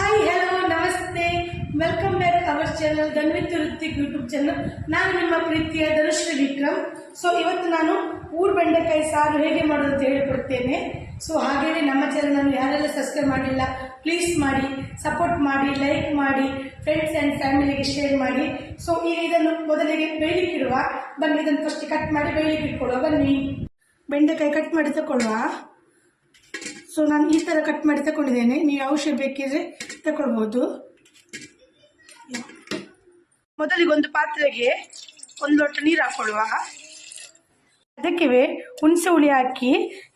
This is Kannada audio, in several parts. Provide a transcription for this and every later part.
Hi hello namaste welcome back our channel Dhanvith Vritti YouTube channel ನಾನು ನಿಮ್ಮ ಪ್ರೀತಿಯ ಧನುಶ್ರೀ ವಿಕ್ರಮ್ ಸೊ ಇವತ್ತು ನಾನು ಊರು ಬೆಂಡೆಕಾಯಿ ಸಾರು ಹೇಗೆ ಮಾಡೋದು ಅಂತ ಹೇಳಿಕೊಡ್ತೇನೆ. ಸೊ ಹಾಗೆಯೇ ನಮ್ಮ ಚಾನಲ್ ಯಾರೆಲ್ಲ ಸಬ್ಸ್ಕ್ರೈಬ್ ಮಾಡಿಲ್ಲ ಪ್ಲೀಸ್ ಮಾಡಿ ಸಪೋರ್ಟ್ ಮಾಡಿ ಲೈಕ್ ಮಾಡಿ ಫ್ರೆಂಡ್ಸ್ ಆ್ಯಂಡ್ ಫ್ಯಾಮಿಲಿಗೆ ಶೇರ್ ಮಾಡಿ. ಸೊ ಈಗ ಇದನ್ನು ಮೊದಲಿಗೆ ಬೇಯಲಿಕ್ಕಿಡುವ ಬನ್ನಿ, ಇದನ್ನು ಫಸ್ಟ್ ಕಟ್ ಮಾಡಿ ಬೆಳಿಗ್ಗೆ ಇಟ್ಕೊಳ್ಳುವ. ಬನ್ನಿ. ಬೆಂಡೆಕಾಯಿ ಕಟ್ ಮಾಡಿ ತಗೊಳ್ಳುವ ಸೊ ನಾನು ಈ ಥರ ಕಟ್ ಮಾಡಿ ತಗೊಂಡಿದ್ದೇನೆ ನೀವು ಔಷಧಿ ಬೇಕಿದ್ರೆ ತಗೊಳ್ಬೋದು ಮೊದಲಿಗೆ ಒಂದು ಪಾತ್ರೆಗೆ ಒಂದು ಲೋಟ ನೀರು ಹಾಕೊಳ್ಳುವ. ಅದಕ್ಕೆ ಹುಣಸೆ ಹುಳಿ ಹಾಕಿ,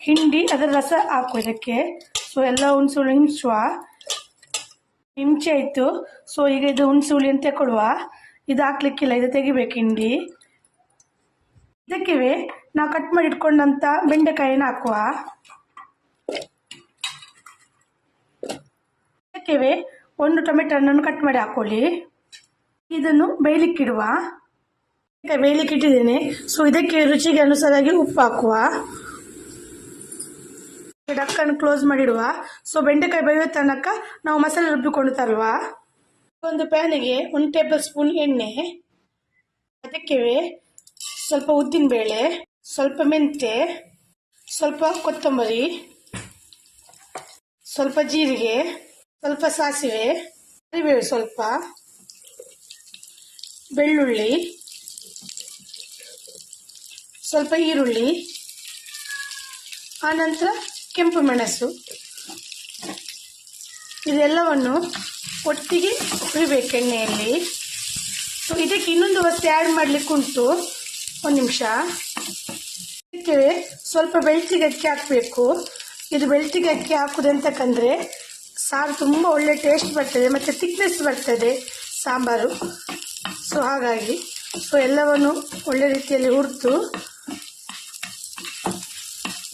ಹಿಂಡಿ, ಅದರ ರಸ ಹಾಕುವ ಇದಕ್ಕೆ. ಸೊ ಎಲ್ಲ ಹುಣಸೆ ಹುಳಿ ಹಿಂಚುವ ಹಿಂಚೆ ಆಯಿತು. ಸೊ ಈಗ ಇದು ಹುಣಸೆ ಹುಳಿ ಅಂತ ತಗೊಳ್ಳುವ ಇದು ಹಾಕ್ಲಿಕ್ಕಿಲ್ಲ, ಇದು ತೆಗಿಬೇಕು ಹಿಂಡಿ. ಇದಕ್ಕೆ ನಾವು ಕಟ್ ಮಾಡಿ ಇಟ್ಕೊಂಡಂಥ ಬೆಂಡೆಕಾಯಿನ ಹಾಕುವ. ಇದಕ್ಕೆ ಒಂದು ಟೊಮೆಟೊ ಹಣ್ಣನ್ನು ಕಟ್ ಮಾಡಿ ಹಾಕೊಳ್ಳಿ. ಇದನ್ನು ಬೇಯಲಿಕ್ಕಿಡುವ. ಈಗ ಬೇಯಲಿಕ್ಕೆ ಇಟ್ಟಿದ್ದೇನೆ. ಸೊ ಇದಕ್ಕೆ ರುಚಿಗೆ ಅನುಸಾರವಾಗಿ ಉಪ್ಪು ಹಾಕುವ. ಡಕ್ಕನ್ನು ಕ್ಲೋಸ್ ಮಾಡಿಡುವ. ಸೊ ಬೆಂಡೆಕಾಯಿ ಬೇಯುವ ತನಕ ನಾವು ಮಸಾಲೆ ರುಬ್ಬಿಕೊಂಡು ತರುವ. ಒಂದು ಪ್ಯಾನಿಗೆ ಒಂದು ಟೇಬಲ್ ಸ್ಪೂನ್ ಎಣ್ಣೆ. ಅದಕ್ಕೆ ಸ್ವಲ್ಪ ಉದ್ದಿನಬೇಳೆ ಸ್ವಲ್ಪ ಮೆಂತೆ ಸ್ವಲ್ಪ ಕೊತ್ತಂಬರಿ, ಸ್ವಲ್ಪ ಜೀರಿಗೆ ಸ್ವಲ್ಪ ಸಾಸಿವೆ ಕರಿಬೇವು ಸ್ವಲ್ಪ, ಬೆಳ್ಳುಳ್ಳಿ, ಸ್ವಲ್ಪ ಈರುಳ್ಳಿ ಆನಂತರ ಕೆಂಪು ಮೆಣಸು. ಇದೆಲ್ಲವನ್ನು ಒಟ್ಟಿಗೆ ಹುರಿಬೇಕು ಎಣ್ಣೆಯಲ್ಲಿ. ಸೊ ಇದಕ್ಕೆ ಇನ್ನೊಂದು ವಸ್ತು ಆ್ಯಡ್ ಮಾಡಲಿಕ್ಕೆ ಉಂಟು. ಒಂದು ನಿಮಿಷ. ಇದಕ್ಕೆ ಸ್ವಲ್ಪ ಬೆಳ್ತಿಗೆ ಅಕ್ಕಿ ಹಾಕಬೇಕು. ಇದು ಬೆಳ್ತಿಗೆ ಅಕ್ಕಿ ಹಾಕುದು ಎಂತಕ್ಕಂದ್ರೆ ಸಾರು ತುಂಬ ಒಳ್ಳೆ ಟೇಸ್ಟ್ ಬರ್ತದೆ, ಮತ್ತು ಥಿಕ್ನೆಸ್ ಬರ್ತದೆ ಸಾಂಬಾರು. ಸೊ ಹಾಗಾಗಿ ಸೊ ಎಲ್ಲವನ್ನು ಒಳ್ಳೆ ರೀತಿಯಲ್ಲಿ ಹುರಿದು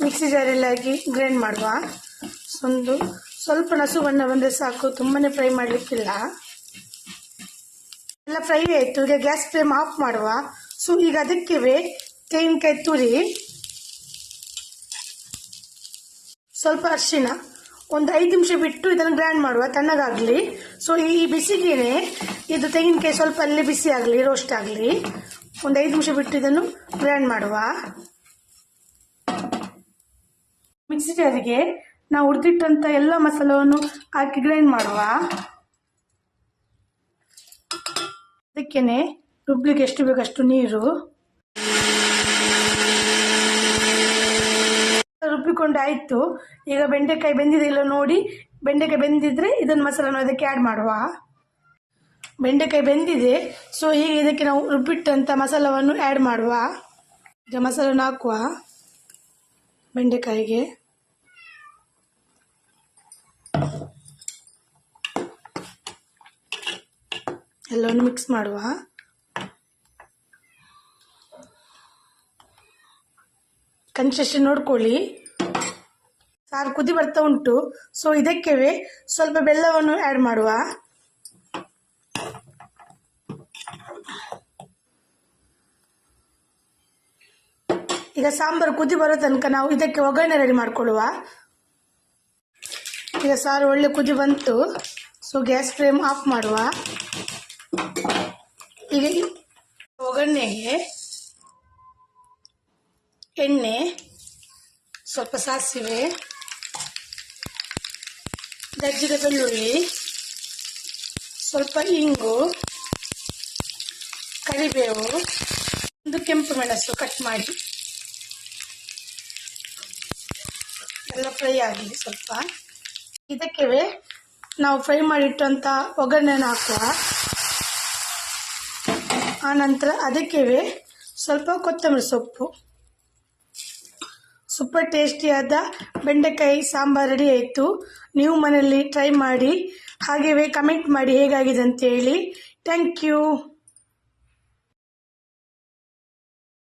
ಮಿಕ್ಸಿ ಜಾರಲ್ಲಿ ಹಾಕಿ ಗ್ರೈಂಡ್ ಮಾಡುವ. ಒಂದು ಸ್ವಲ್ಪ ನಸು ಬಣ್ಣ ಬಂದರೆ ಸಾಕು ತುಂಬಾ ಫ್ರೈ ಮಾಡಲಿಕ್ಕಿಲ್ಲ. ಎಲ್ಲ ಫ್ರೈ ಆಯಿತು, ಈಗ ಗ್ಯಾಸ್ ಫ್ಲೇಮ್ ಆಫ್ ಮಾಡುವ. ಸೊ ಈಗ ಅದಕ್ಕೆ ತೆಂಗಿನಕಾಯಿ ತುರಿ. ಸ್ವಲ್ಪ ಅರಿಶಿನ ಒಂದು ಐದು ನಿಮಿಷ ಬಿಟ್ಟು ಇದನ್ನು ಗ್ರೈಂಡ್ ಮಾಡುವ, ತಣ್ಣಗಾಗಲಿ. ಸೊ ಈ ಬಿಸಿಗೇನೆ ಇದು ತೆಂಗಿನಕಾಯಿ ಸ್ವಲ್ಪ ಅಲ್ಲೇ ಬಿಸಿ ಆಗಲಿ ರೋಸ್ಟ್ ಆಗಲಿ. ಒಂದು ಐದು ನಿಮಿಷ ಬಿಟ್ಟು ಇದನ್ನು ಗ್ರೈಂಡ್ ಮಾಡುವ. ಮಿಕ್ಸಿ ಜಾರಿಗೆ ನಾವು ಹುರಿದಿಟ್ಟಂಥ ಎಲ್ಲ ಮಸಾಲವನ್ನು ಹಾಕಿ ಗ್ರೈಂಡ್ ಮಾಡುವ. ಅದಕ್ಕೇನೆ ರುಬ್ಲಿಕ್ಕೆ ಎಷ್ಟು ಬೇಕಷ್ಟು ನೀರು. ರುಬ್ಬಿಕೊಂಡು ಆಯಿತು ಈಗ ಬೆಂಡೆಕಾಯಿ ಬೆಂದಿದೆ ಇಲ್ಲ ನೋಡಿ. ಬೆಂಡೆಕಾಯಿ ಬೆಂದಿದ್ರೆ ಇದನ್ನು ಮಸಾಲನ ಅದಕ್ಕೆ ಆ್ಯಡ್ ಮಾಡುವ. ಬೆಂಡೆಕಾಯಿ ಬೆಂದಿದೆ ಸೊ ಈಗ ಇದಕ್ಕೆ ನಾವು ರುಬ್ಬಿಟ್ಟಂಥ ಮಸಾಲವನ್ನು ಆ್ಯಡ್ ಮಾಡುವ. ಈಗ ಮಸಾಲನ್ನು ಹಾಕುವ. ಬೆಂಡೆಕಾಯಿಗೆ. ಎಲ್ಲವನ್ನು ಮಿಕ್ಸ್ ಮಾಡುವ. ಕನ್ಸಿಸ್ಟೆನ್ಸಿ ನೋಡ್ಕೊಳ್ಳಿ. ಸಾರು ಕುದಿ ಬರ್ತಾ ಉಂಟು. ಸೊ ಇದಕ್ಕೆ ಸ್ವಲ್ಪ ಬೆಲ್ಲವನ್ನು ಆ್ಯಡ್ ಮಾಡುವ. ಈಗ ಸಾಂಬಾರು ಕುದಿ ಬರೋ ತನಕ ನಾವು ಇದಕ್ಕೆ ಒಗ್ಗರಣೆ ರೆಡಿ ಮಾಡಿಕೊಳ್ಳುವ. ಈಗ ಸಾರು ಒಳ್ಳೆ ಕುದಿ ಬಂತು. ಸೊ ಗ್ಯಾಸ್ ಫ್ಲೇಮ್ ಆಫ್ ಮಾಡುವ. ಈಗ ಒಗ್ಗರಣೆಗೆ ಎಣ್ಣೆ, ಸ್ವಲ್ಪ ಸಾಸಿವೆ ದಜ್ಜಿದ ಬೆಳ್ಳುಳ್ಳಿ ಸ್ವಲ್ಪ ಇಂಗು, ಕರಿಬೇವು, ಒಂದು ಕೆಂಪು ಮೆಣಸು ಕಟ್ ಮಾಡಿ. ಎಲ್ಲ ಫ್ರೈ ಆಗಲಿ ಸ್ವಲ್ಪ ಇದಕ್ಕೆ ನಾವು ಫ್ರೈ ಮಾಡಿಟ್ಟಂಥ ಒಗ್ಗರಣೆ ಹಾಕುವ. ಆನಂತರ ಅದಕ್ಕೆ ಸ್ವಲ್ಪ ಕೊತ್ತಂಬರಿ ಸೊಪ್ಪು. ಸೂಪರ್ ಟೇಸ್ಟಿಯಾದ ಬೆಂಡೆಕಾಯಿ ಸಾಂಬಾರು ರೆಡಿ ಆಯಿತು. ನೀವು ಮನೆಯಲ್ಲಿ ಟ್ರೈ ಮಾಡಿ ಹಾಗೆಯೇ ಕಮೆಂಟ್ ಮಾಡಿ ಹೇಗಾಗಿದೆ ಅಂತೇಳಿ. Thank you